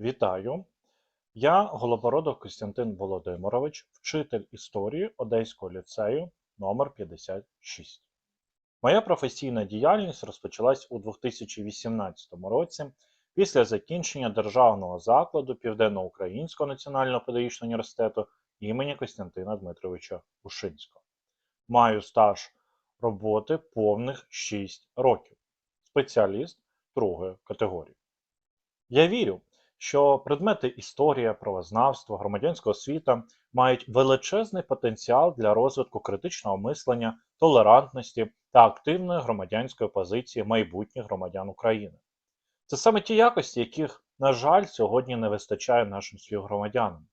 Вітаю! Я Голобородов Костянтин Володимирович, вчитель історії Одеського ліцею номер 56. Моя професійна діяльність розпочалась у 2018 році після закінчення державного закладу Південноукраїнського національного педагогічного університету імені Костянтина Дмитровича Ушинського. Маю стаж роботи повних 6 років. Спеціаліст другої категорії. Я вірю, що предмети історія, правознавство, громадянська освіта мають величезний потенціал для розвитку критичного мислення, толерантності та активної громадянської позиції майбутніх громадян України. Це саме ті якості, яких, на жаль, сьогодні не вистачає нашим співгромадянам,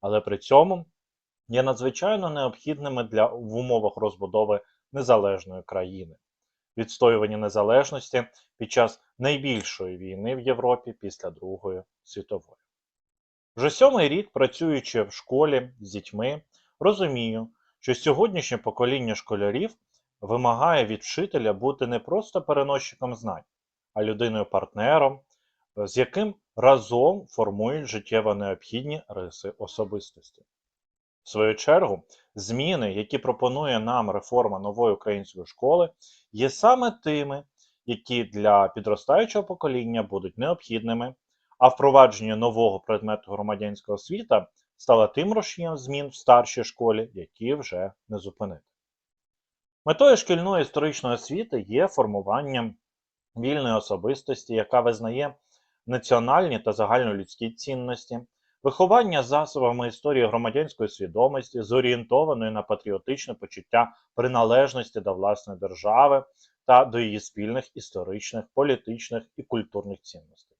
але при цьому є надзвичайно необхідними для в умовах розбудови незалежної країни відстоювання незалежності під час найбільшої війни в Європі після Другої світової. Вже сьомий рік, працюючи в школі з дітьми, розумію, що сьогоднішнє покоління школярів вимагає від вчителя бути не просто переносчиком знань, а людиною-партнером, з яким разом формують життєво необхідні риси особистості. В свою чергу, зміни, які пропонує нам реформа нової української школи, є саме тими, які для підростаючого покоління будуть необхідними, а впровадження нового предмету громадянського освіта стало тим рушієм змін в старшій школі, які вже не зупинити. Метою шкільної історичної освіти є формування вільної особистості, яка визнає національні та загальнолюдські цінності, виховання засобами історії громадянської свідомості, зорієнтованої на патріотичне почуття приналежності до власної держави та до її спільних історичних, політичних і культурних цінностей,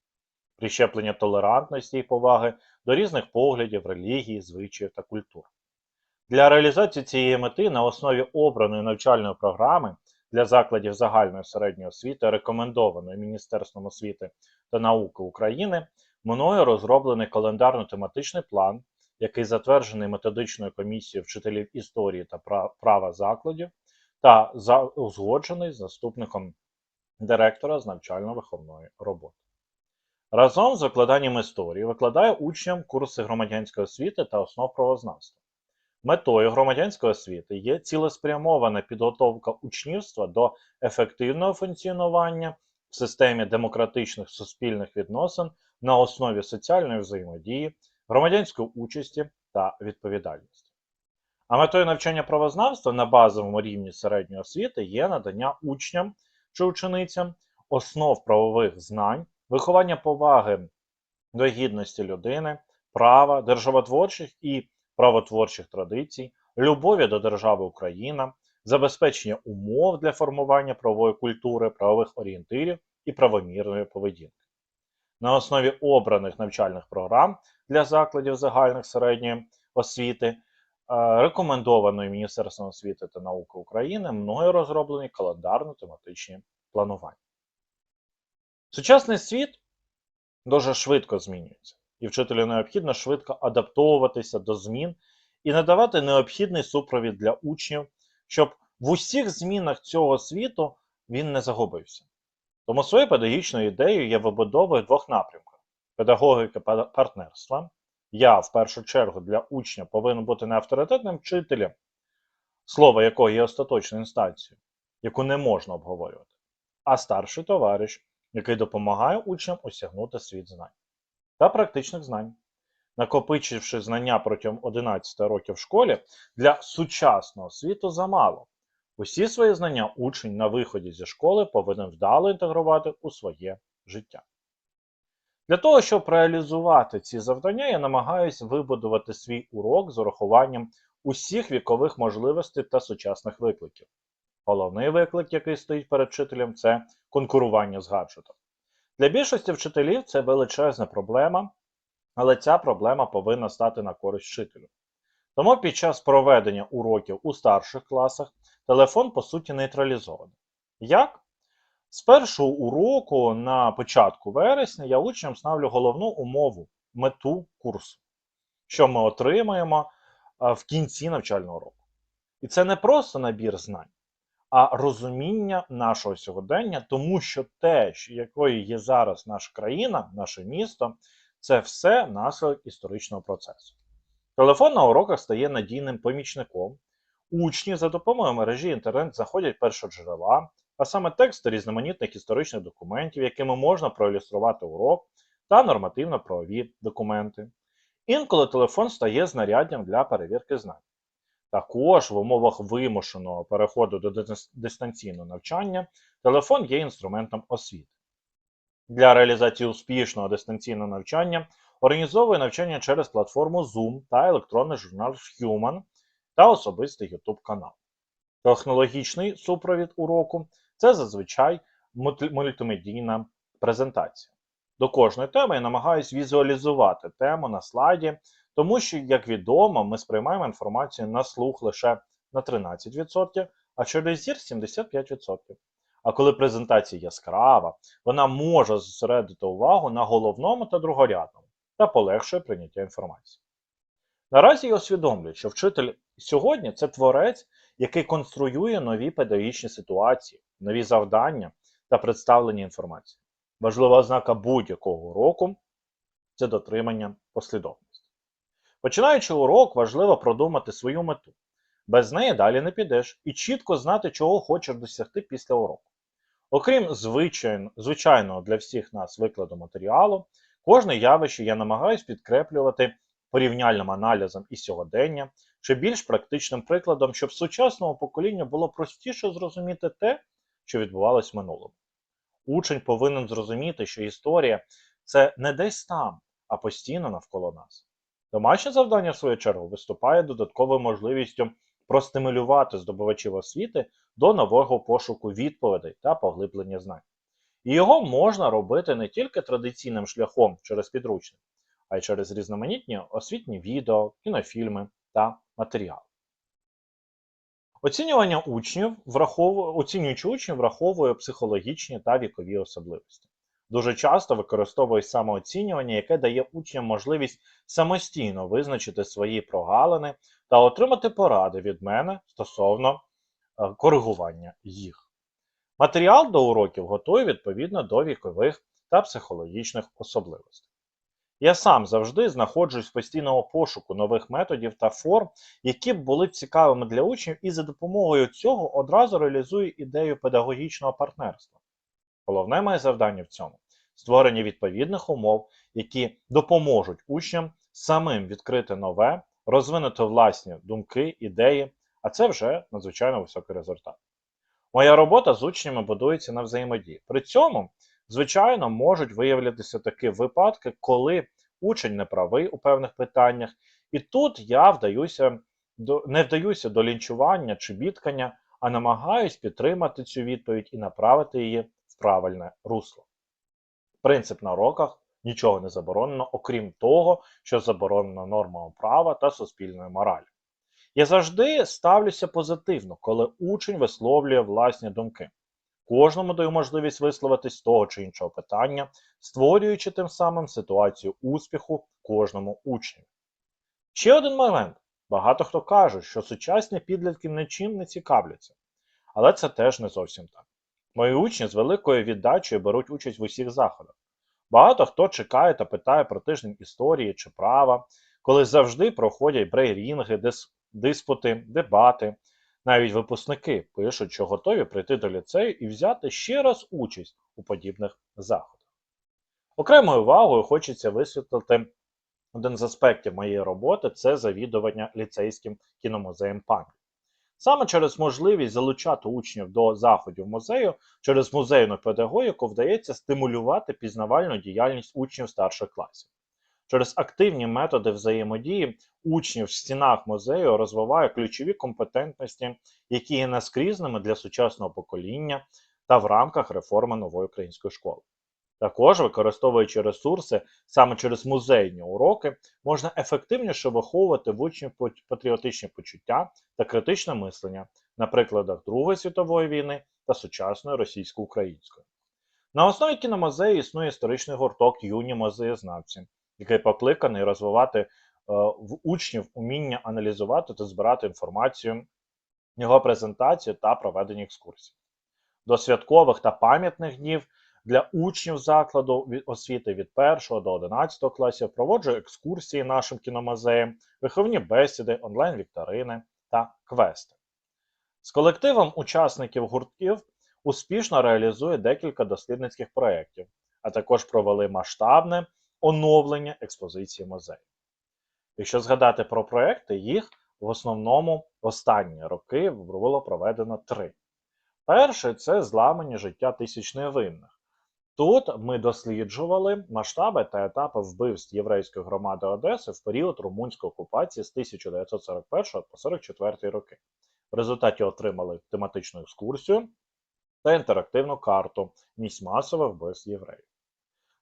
прищеплення толерантності і поваги до різних поглядів, релігій, звичаїв та культур. Для реалізації цієї мети на основі обраної навчальної програми для закладів загальної середньої освіти, рекомендованої Міністерством освіти та науки України, мною розроблений календарно-тематичний план, який затверджений методичною комісією вчителів історії та права закладів, та узгоджений з заступником директора з навчально-виховної роботи. Разом з викладанням історії викладає учням курси громадянської освіти та основ правознавства. Метою громадянської освіти є цілеспрямована підготовка учнівства до ефективного функціонування в системі демократичних суспільних відносин на основі соціальної взаємодії, громадянської участі та відповідальності. А метою навчання правознавства на базовому рівні середньої освіти є надання учням чи ученицям основ правових знань, виховання поваги до гідності людини, права, державотворчих і правотворчих традицій, любові до держави Україна, забезпечення умов для формування правової культури, правових орієнтирів і правомірної поведінки. На основі обраних навчальних програм для закладів загальних середньої освіти, рекомендованої Міністерством освіти та науки України, мною розроблені календарно-тематичні планування. Сучасний світ дуже швидко змінюється і вчителю необхідно швидко адаптовуватися до змін і надавати необхідний супровід для учнів, щоб в усіх змінах цього світу він не загубився. Тому своєю педагогічною ідеєю я вибудовую двох напрямках: педагогіка партнерства. Я в першу чергу для учня повинен бути не авторитетним вчителем, слово якого є остаточною інстанцією, яку не можна обговорювати, а старший товариш, який допомагає учням осягнути світ знань та практичних знань. Накопичивши знання протягом 11 років в школі, для сучасного світу замало. Усі свої знання учень на виході зі школи повинен вдало інтегрувати у своє життя. Для того, щоб реалізувати ці завдання, я намагаюся вибудувати свій урок з урахуванням усіх вікових можливостей та сучасних викликів. Головний виклик, який стоїть перед вчителем, це конкурування з гаджетом. Для більшості вчителів це величезна проблема, але ця проблема повинна стати на користь вчителю. Тому під час проведення уроків у старших класах телефон, по суті, нейтралізований. Як? З першого уроку на початку вересня я учням ставлю головну умову, мету курсу, що ми отримаємо в кінці навчального року. І це не просто набір знань, а розуміння нашого сьогодення, тому що те, якою є зараз наша країна, наше місто, це все наслідок історичного процесу. Телефон на уроках стає надійним помічником. Учні за допомогою мережі інтернет заходять першоджерела, а саме тексти різноманітних історичних документів, якими можна проілюструвати урок та нормативно-правові документи. Інколи телефон стає знаряддям для перевірки знань. Також в умовах вимушеного переходу до дистанційного навчання телефон є інструментом освіти. Для реалізації успішного дистанційного навчання організовує навчання через платформу Zoom та електронний журнал Human та особистий YouTube канал. Технологічний супровід уроку це зазвичай мультимедійна презентація. До кожної теми я намагаюся візуалізувати тему на слайді, тому що, як відомо, ми сприймаємо інформацію на слух лише на 13%, а через зір 75%. А коли презентація яскрава, вона може зосередити увагу на головному та другорядному та полегшує прийняття інформації. Наразі я усвідомлюю, що вчитель сьогодні це творець, який конструює нові педагогічні ситуації, нові завдання та представлення інформації. Важлива ознака будь-якого уроку це дотримання послідовності. Починаючи урок, важливо продумати свою мету. Без неї далі не підеш і чітко знати, чого хочеш досягти після уроку. Окрім звичайно, звичайного для всіх нас викладу матеріалу, кожне явище я намагаюсь підкреплювати порівняльним аналізом і сьогодення, чи більш практичним прикладом, щоб сучасному поколінню було простіше зрозуміти те, що відбувалось в минулому. Учень повинен зрозуміти, що історія це не десь там, а постійно навколо нас. Домашнє завдання, в свою чергу, виступає додатковою можливістю простимулювати здобувачів освіти до нового пошуку відповідей та поглиблення знань. І його можна робити не тільки традиційним шляхом через підручник, а й через різноманітні освітні відео, кінофільми та матеріали. Оцінювання учнів враховує, оцінюючи учнів, враховує психологічні та вікові особливості. Дуже часто використовують самооцінювання, яке дає учням можливість самостійно визначити свої прогалини та отримати поради від мене стосовно е, коригування їх. Матеріал до уроків готую відповідно до вікових та психологічних особливостей. Я сам завжди знаходжусь в постійному пошуку нових методів та форм, які б були цікавими для учнів, і за допомогою цього одразу реалізую ідею педагогічного партнерства. Головне моє завдання в цьому створення відповідних умов, які допоможуть учням самим відкрити нове, розвинути власні думки, ідеї, а це вже надзвичайно високий результат. Моя робота з учнями будується на взаємодії. При цьому, звичайно, можуть виявлятися такі випадки, коли учень не правий у певних питаннях, і тут я вдаюся до, не вдаюся до лінчування чи бідкання, а намагаюсь підтримати цю відповідь і направити її в правильне русло. Принцип на уроках нічого не заборонено, окрім того, що заборонено нормами права та суспільної моралі. Я завжди ставлюся позитивно, коли учень висловлює власні думки. Кожному даю можливість висловитись з того чи іншого питання, створюючи тим самим ситуацію успіху кожному учню. Ще один момент. Багато хто каже, що сучасні підлітки нічим не цікавляться. Але це теж не зовсім так. Мої учні з великою віддачею беруть участь в усіх заходах. Багато хто чекає та питає про тиждень історії чи права, коли завжди проходять брейрінги, дис, диспути, дебати. Навіть випускники пишуть, що готові прийти до ліцею і взяти ще раз участь у подібних заходах. Окремою увагою хочеться висвітлити один з аспектів моєї роботи це завідування ліцейським кіномузеєм пам'яті. Саме через можливість залучати учнів до заходів музею через музейну педагогіку вдається стимулювати пізнавальну діяльність учнів старших класів. Через активні методи взаємодії учнів в стінах музею розвиває ключові компетентності, які є наскрізними для сучасного покоління та в рамках реформи нової української школи. Також, використовуючи ресурси саме через музейні уроки, можна ефективніше виховувати в учнів патріотичні почуття та критичне мислення на прикладах Другої світової війни та сучасної російсько-української. На основі кіномузею існує історичний гурток юні музеєзнавці, який покликаний розвивати е, в учнів уміння аналізувати та збирати інформацію, його презентацію та проведення екскурсій. До святкових та пам'ятних днів для учнів закладу освіти від 1 до 11 класів, проводжу екскурсії нашим кіномузеєм, виховні бесіди, онлайн-вікторини та квести. З колективом учасників гуртків успішно реалізує декілька дослідницьких проєктів, а також провели масштабне оновлення експозиції музею. Якщо згадати про проекти, їх в основному останні роки було проведено три. Перший це зламані життя тисячних винних. Тут ми досліджували масштаби та етапи вбивств єврейської громади Одеси в період румунської окупації з 1941 по 1944 роки. В результаті отримали тематичну екскурсію та інтерактивну карту місць масових вбивств євреїв.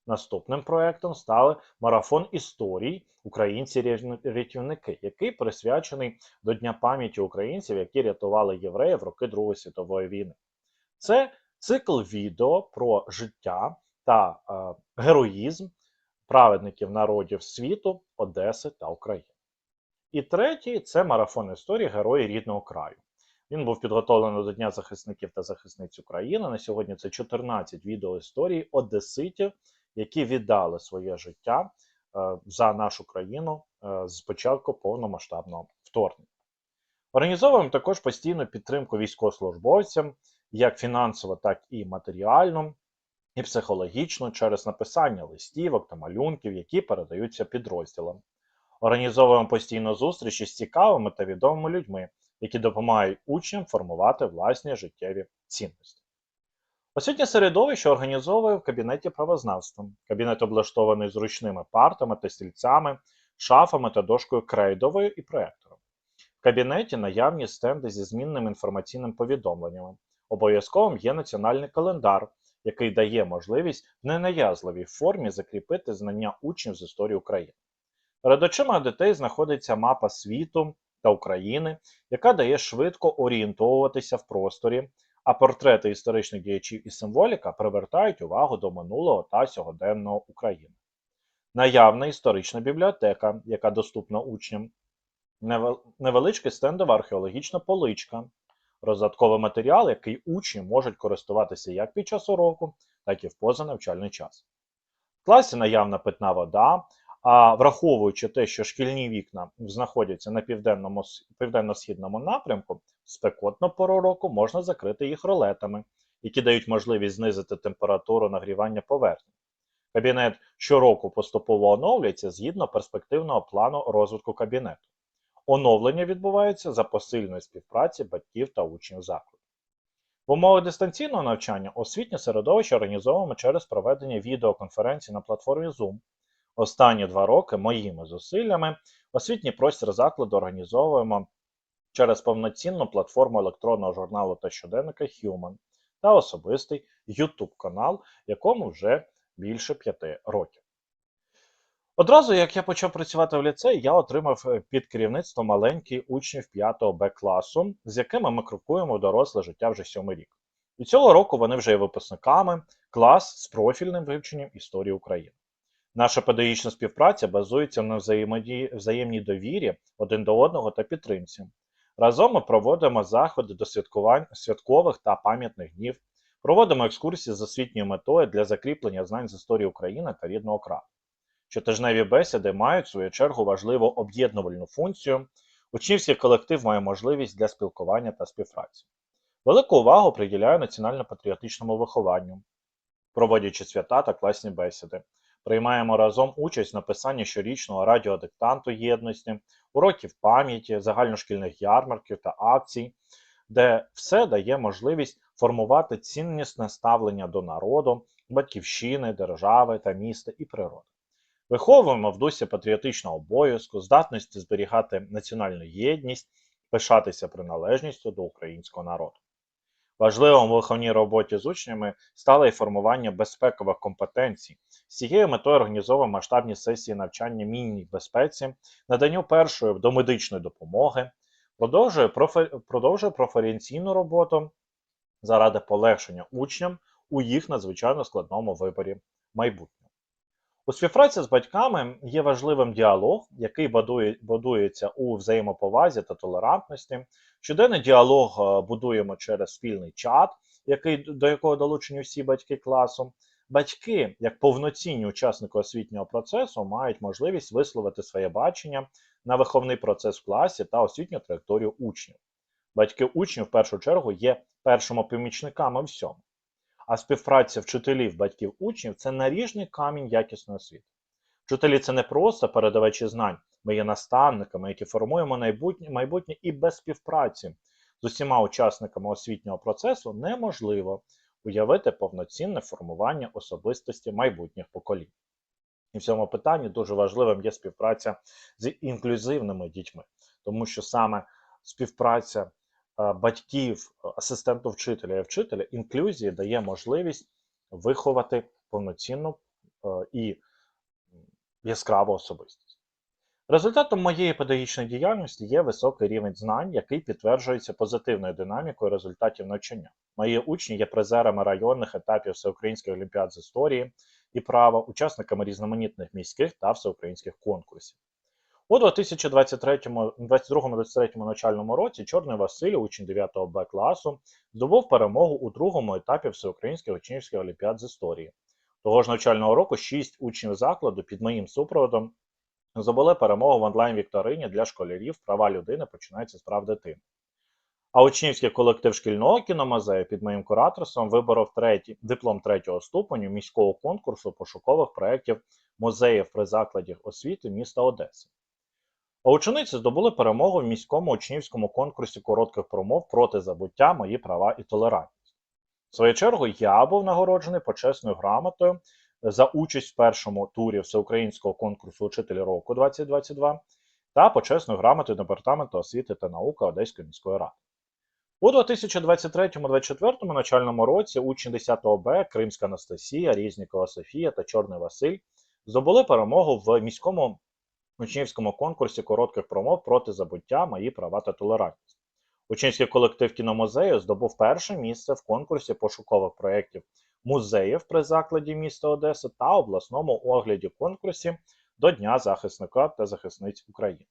Наступним проектом стали марафон історій Українці-рятівники, який присвячений до Дня пам'яті українців, які рятували євреїв в роки Другої світової війни. Це цикл відео про життя та е, героїзм праведників народів світу, Одеси та України. І третій це марафон історії Герої рідного краю. Він був підготовлений до Дня захисників та захисниць України. На сьогодні це 14 відеоісторій одеситів, які віддали своє життя е, за нашу країну е, з початку повномасштабного вторгнення. Організовуємо також постійну підтримку військовослужбовцям, як фінансово, так і матеріально, і психологічно через написання листівок та малюнків, які передаються підрозділам. Організовуємо постійно зустрічі з цікавими та відомими людьми, які допомагають учням формувати власні життєві цінності. Освітнє середовище організовує в кабінеті правознавства. Кабінет облаштований зручними партами та стільцями, шафами та дошкою крейдовою і проектором. В кабінеті наявні стенди зі змінними інформаційними повідомленнями. Обов'язковим є національний календар, який дає можливість в ненаязливій формі закріпити знання учнів з історії України. Перед очима дітей знаходиться мапа світу та України, яка дає швидко орієнтовуватися в просторі, а портрети історичних діячів і символіка привертають увагу до минулого та сьогоденного України. Наявна історична бібліотека, яка доступна учням, Невел- невеличка стендова археологічна поличка, роздатковий матеріал, який учні можуть користуватися як під час уроку, так і в позанавчальний час. В класі наявна питна вода, а враховуючи те, що шкільні вікна знаходяться на південному, південно-східному напрямку, в спекотну пору року можна закрити їх ролетами, які дають можливість знизити температуру нагрівання поверхні. Кабінет щороку поступово оновлюється згідно перспективного плану розвитку кабінету. Оновлення відбувається за посильної співпраці батьків та учнів закладу. В умовах дистанційного навчання освітнє середовище організовуємо через проведення відеоконференцій на платформі Zoom. Останні два роки моїми зусиллями освітній простір закладу організовуємо через повноцінну платформу електронного журналу та щоденника Human та особистий YouTube канал, якому вже більше п'яти років. Одразу, як я почав працювати в ліцеї, я отримав е, під керівництво маленький учнів 5 Б класу, з якими ми крокуємо доросле життя вже сьомий рік. І цього року вони вже є випускниками клас з профільним вивченням історії України. Наша педагогічна співпраця базується на взаємній довірі один до одного та підтримці. Разом ми проводимо заходи до святкових та пам'ятних днів, проводимо екскурсії з освітньою метою для закріплення знань з історії України та рідного краю. Щотижневі бесіди мають в свою чергу важливу об'єднувальну функцію. Учнівський колектив має можливість для спілкування та співпраці. Велику увагу приділяю національно-патріотичному вихованню, проводячи свята та класні бесіди. Приймаємо разом участь в написанні щорічного радіодиктанту єдності, уроків пам'яті, загальношкільних ярмарків та акцій, де все дає можливість формувати ціннісне ставлення до народу, батьківщини, держави та міста і природи. Виховуємо в дусі патріотичного обов'язку, здатності зберігати національну єдність, пишатися приналежністю до українського народу. Важливим у виховній роботі з учнями стало і формування безпекових компетенцій. З цією метою організовуємо масштабні сесії навчання мінній безпеці, наданню першої домедичної допомоги, продовжує, профі... продовжує профорієнційну роботу заради полегшення учням у їх надзвичайно складному виборі майбутнього. У співпраці з батьками є важливим діалог, який будує, будується у взаємоповазі та толерантності. Щоденний діалог е, будуємо через спільний чат, який, до якого долучені всі батьки класу. батьки, як повноцінні учасники освітнього процесу, мають можливість висловити своє бачення на виховний процес в класі та освітню траєкторію учнів. Батьки учнів в першу чергу є першими помічниками всьому. А співпраця вчителів, батьків учнів це наріжний камінь якісної освіти. Вчителі це не просто передавачі знань, ми є наставниками, які формуємо майбутнє, майбутнє і без співпраці з усіма учасниками освітнього процесу неможливо уявити повноцінне формування особистості майбутніх поколінь. І в цьому питанні дуже важливим є співпраця з інклюзивними дітьми, тому що саме співпраця батьків, асистенту вчителя і вчителя інклюзії дає можливість виховати повноцінну е, і яскраву особистість. Результатом моєї педагогічної діяльності є високий рівень знань, який підтверджується позитивною динамікою результатів навчання. Мої учні є призерами районних етапів Всеукраїнської олімпіад з історії і права, учасниками різноманітних міських та всеукраїнських конкурсів. У 2022-2023 навчальному році Чорний Василь, учень 9 Б класу, здобув перемогу у другому етапі Всеукраїнської учнівської олімпіад з історії. Того ж навчального року шість учнів закладу під моїм супроводом здобули перемогу в онлайн-вікторині для школярів Права людини починається з прав дитини. А учнівський колектив шкільного кіномузею під моїм кураторством виборов третій, диплом третього ступеню міського конкурсу пошукових проєктів музеїв при закладах освіти міста Одеси. А учениці здобули перемогу в міському учнівському конкурсі коротких промов проти забуття мої права і толерантність. В свою чергу я був нагороджений почесною грамотою за участь в першому турі всеукраїнського конкурсу Учителі року 2022 та почесною грамотою Департаменту освіти та науки Одеської міської ради. У 2023-2024 навчальному році учні 10 Б Кримська Анастасія, Різнікова Софія та Чорний Василь здобули перемогу в міському учнівському конкурсі коротких промов проти забуття мої права та толерантність. Учнівський колектив кіномузею здобув перше місце в конкурсі пошукових проєктів музеїв при закладі міста Одеси та обласному огляді конкурсі до Дня захисника та захисниць України.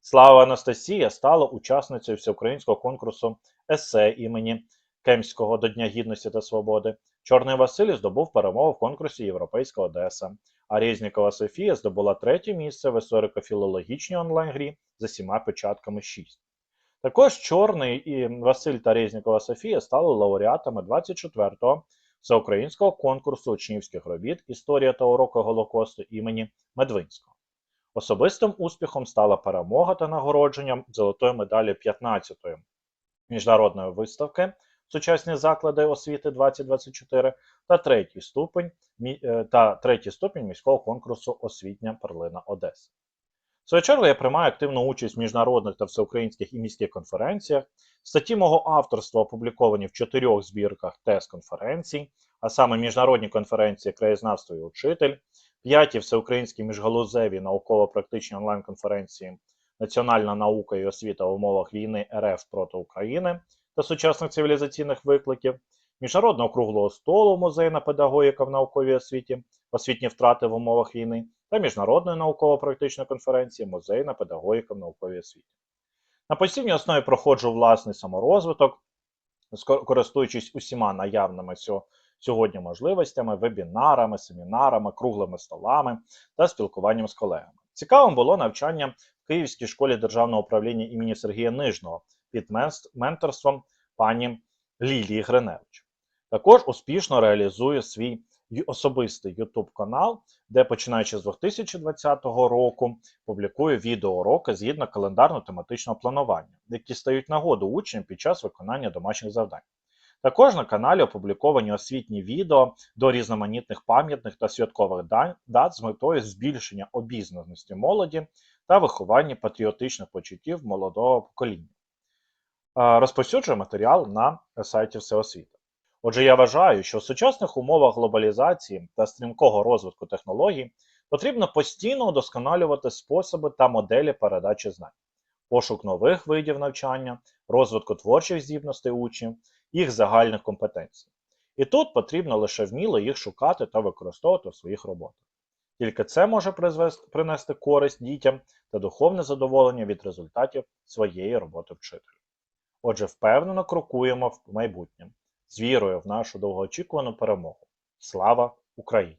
Слава Анастасія стала учасницею всеукраїнського конкурсу есе імені Кемського до Дня Гідності та Свободи. Чорний Василь здобув перемогу в конкурсі Європейська Одеса, а Різнікова Софія здобула третє місце в історико-філологічній онлайн-грі за сіма початками 6. Також Чорний і Василь та Різнікова Софія стали лауреатами 24-го всеукраїнського конкурсу учнівських робіт Історія та уроки Голокосту імені Медвинського. Особистим успіхом стала перемога та нагородження золотої медалі 15-ї міжнародної виставки Сучасні заклади освіти 2024 та третій ступень е, та третій ступінь міського конкурсу Освітня перлина Одеси. В свою я приймаю активну участь в міжнародних та всеукраїнських і міських конференціях. Статті мого авторства опубліковані в чотирьох збірках тест-конференцій, а саме міжнародні конференції краєзнавство і учитель, п'яті всеукраїнські міжгалузеві науково-практичні онлайн-конференції Національна наука і освіта в умовах війни РФ проти України та сучасних цивілізаційних викликів, міжнародного круглого столу музейна педагогіка в науковій освіті, освітні втрати в умовах війни та міжнародної науково-практичної конференції Музейна педагогіка в науковій освіті. На постійній основі проходжу власний саморозвиток, користуючись усіма наявними сьогодні можливостями, вебінарами, семінарами, круглими столами та спілкуванням з колегами. Цікавим було навчання в Київській школі державного управління імені Сергія Нижного під менторством пані Лілії Гриневич. Також успішно реалізує свій особистий YouTube канал, де починаючи з 2020 року публікує відеоуроки згідно календарно-тематичного планування, які стають нагоду учням під час виконання домашніх завдань. Також на каналі опубліковані освітні відео до різноманітних пам'ятних та святкових дат з метою збільшення обізнаності молоді та виховання патріотичних почуттів молодого покоління. Розповсюджує матеріал на сайті Всеосвіта. Отже, я вважаю, що в сучасних умовах глобалізації та стрімкого розвитку технологій потрібно постійно удосконалювати способи та моделі передачі знань, пошук нових видів навчання, розвитку творчих здібностей учнів, їх загальних компетенцій. І тут потрібно лише вміло їх шукати та використовувати в своїх роботах. Тільки це може принести користь дітям та духовне задоволення від результатів своєї роботи вчителя. Отже, впевнено крокуємо в майбутнє з вірою в нашу довгоочікувану перемогу. Слава Україні.